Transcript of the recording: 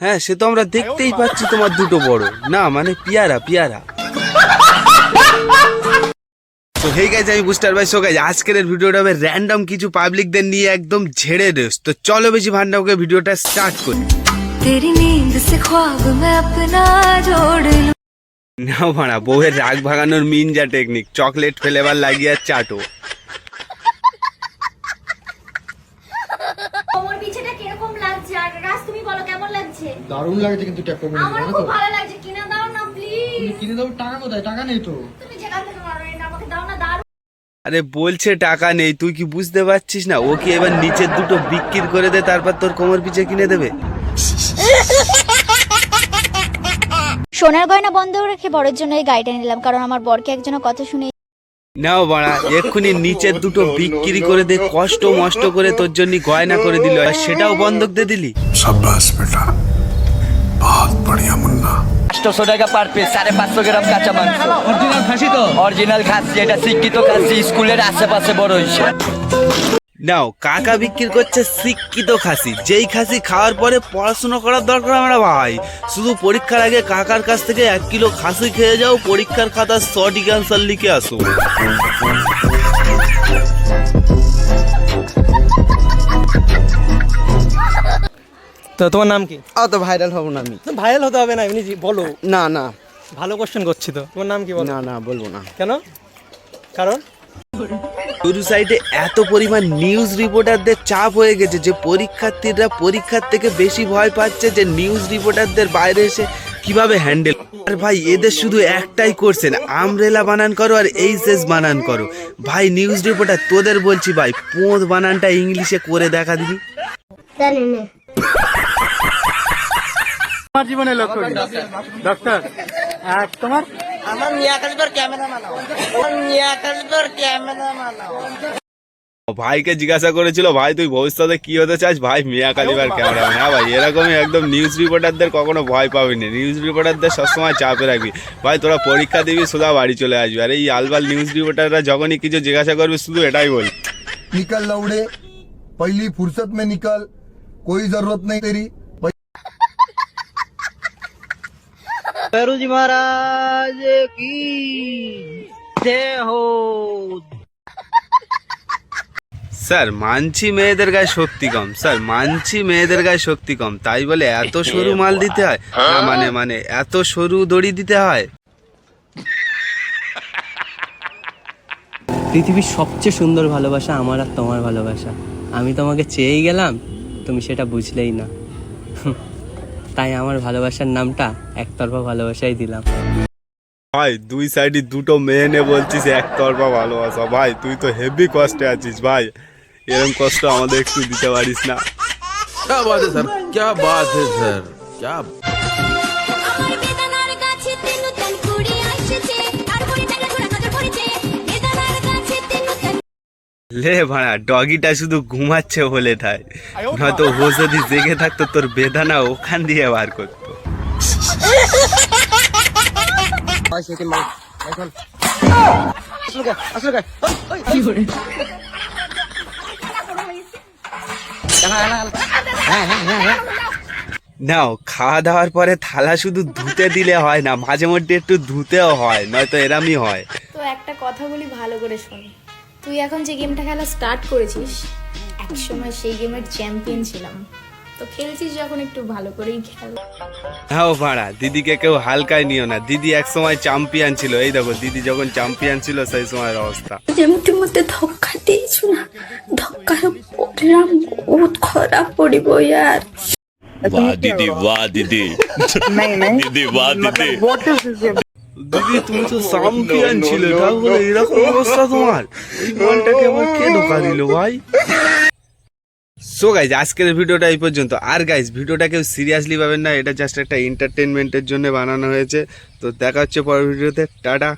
হ্যাঁ সে তো আমরা দেখতেই পাচ্ছি তোমার দুটো বড়। না মানে পিয়ারা পিয়ারা। তো হেই গাইজ আমি বুস্টার ভাই। সো গাইজ আজকের ভিডিওটা হবে র্যান্ডম কিছু পাবলিকদের নিয়ে একদম ঝেড়ে দেস তো চলো বেশি ভান্ডা ওকে ভিডিওটা স্টার্ট করি। তেরি নীন্দ সে খ্বাব মে আপনা জোড় না মারা বউয়ের রাগ ভাগানোর মিনজা টেকনিক চকলেট ফ্লেভার লাগিয়ে চাটো। দারুণ লাগছে কিন্তু ট্যাপ করবে আমার খুব ভালো লাগছে কিনে দাও না প্লিজ কিনে দাও টাকা কোথায়? টাকা নেই তো। তুমি যেটা থেকে মারো এটা আমাকে দাও না দারুণ। আরে বলছে টাকা নেই তুই কি বুঝতে পারছিস না? ও কি এবার নিচের দুটো বিক্রি করে দে তারপর তোর কোমর পিছে কিনে দেবে? সোনার গয়না বন্ধ রেখে বড়র জন্য এই গাড়িটা নিলাম কারণ আমার বরকে একজন কথা শুনে নাও বাড়া এক্ষুনি নিচের দুটো বিক্রি করে দে কষ্ট মষ্ট করে তোর জন্য গয়না করে দিল আর সেটাও বন্ধক দিয়ে দিলি। সাব্বাস বেটা। बहुत बढ़िया मुन्ना আটশোশো টাকা পার পিস সাড়ে পাঁচশো গ্রাম কাঁচা মাংস অরিজিনাল খাসি তো অরিজিনাল খাসি এটা শিক্ষিত খাসি স্কুলের আশেপাশে বড় হয়েছে নাও কাকা বিক্রি করছে শিক্ষিত খাসি যেই খাসি খাওয়ার পরে পড়াশোনা করার দরকার আমরা ভাই শুধু পরীক্ষার আগে কাকার কাছ থেকে এক কিলো খাসি খেয়ে যাও পরীক্ষার খাতার সঠিক অ্যান্সার লিখে আসো তো তোমার নাম কি? অত ভাইরাল হব না আমি। ভাইরাল হতে হবে না এমনি জি- বলো। না না। ভালো কোশ্চেন করছি তো। তোমার নাম কি বলো? না না বলব না। কেন? কারণ? শুরু সাইডে এত পরিমাণ নিউজ রিপোর্টারদের চাপ হয়ে গেছে যে পরীক্ষার্থীরা পরীক্ষার থেকে বেশি ভয় পাচ্ছে যে নিউজ রিপোর্টারদের বাইরে এসে কীভাবে হ্যান্ডেল আর ভাই এদের শুধু একটাই করছেন আমরেলা বানান করো আর এইচএস বানান করো। ভাই নিউজ রিপোর্টার তোদের বলছি ভাই পোঁত বানানটা ইংলিশে করে দেখা দিবি। তোমার জীবনে লক্ষ্য কি? ডক্টর আর তোমার? আমার ভাইকে জিজ্ঞাসা করেছিল ভাই তুই ভবিষ্যতে কি হতে চাস? ভাই মিয়া কালিবার ক্যামেরা হ্যাঁ ভাই এরকমই একদম নিউজ রিপোর্টারদের কখনো ভয় পাবি না নিউজ রিপোর্টারদের সবসময় চাপে রাখবি। ভাই তোরা পরীক্ষা দিবি সোজা বাড়ি চলে আসবি। আর এই আলবাল নিউজ রিপোর্টাররা যখনই কিছু জিজ্ঞাসা করবি শুধু এটাই বল। নিকল লউড়ে পহলি ফুরসত মে নিকল কই জরুরত নেই তেরি। পেরুজি মহারাজ কি স্যার মানছি মেয়েদের গায়ে শক্তি কম। স্যার মানছি মেয়েদের গায়ে শক্তি কম। তাই বলে এত সরু মাল দিতে হয়? না মানে মানে এত সরু দড়ি দিতে হয়? পৃথিবীর সবচেয়ে সুন্দর ভালোবাসা আমার আর তোমার ভালোবাসা। আমি তোমাকে চেয়েই গেলাম তুমি সেটা বুঝলেই না। তাই আমার ভালোবাসার নামটা একতরফা ভালোবাসাই দিলাম ভাই দুই সাইডে দুটো মেয়ে নে বলছিস একতরফা ভালোবাসা ভাই তুই তো হেভি কষ্টে আছিস ভাই এরকম কষ্ট আমাদের একটু দিতে পারিস না क्या बात है सर क्या बात है सर क्या লে ভাড়া, ডগিটা শুধু ঘুমাচ্ছে বলে ঠাই নয়তো ও যদি জেগে থাকতো, তোর বেদানা ওখান দিয়ে বার করতো। নাও খাওয়া দাওয়ার পরে থালা শুধু ধুতে দিলে হয় না, মাঝে মধ্যে একটু ধুতেও হয়, নয়তো এরামই হয়। তো একটা কথা বলি, ভালো করে শোন। তুই এখন যে গেমটা খেলা স্টার্ট করেছিস একসময় সেই গেমের চ্যাম্পিয়ন ছিলাম। তো খেলছিস যখন একটু ভালো করেই খেল। হ্যাঁ ভাড়া। দিদিকে কেউ হালকায় নিও না। দিদি এক সময় চ্যাম্পিয়ন ছিল। এই দেখো দিদি যখন চ্যাম্পিয়ন ছিল সেই সময়ের অবস্থা। যেমটির মধ্যে ধক্কা দিয়েছ না? ধক্কার পড়লাম বহুত খারাপ পড়িব यार वाह दीदी वाह दीदी नहीं नहीं दीदी वाह दीदी দিদি তুমি তো চ্যাম্পিয়ন ছিলে তাহলে এরকম অবস্থা তোমার। এই মালটাকে আমার কে ধোকা দিল ভাই? সো গাইজ আজকের ভিডিওটা এই পর্যন্ত। আর গাইজ ভিডিওটা কেউ সিরিয়াসলি পাবেন না এটা জাস্ট একটা এন্টারটেনমেন্টের জন্য বানানো হয়েছে। তো দেখা হচ্ছে পরের ভিডিওতে। টাটা।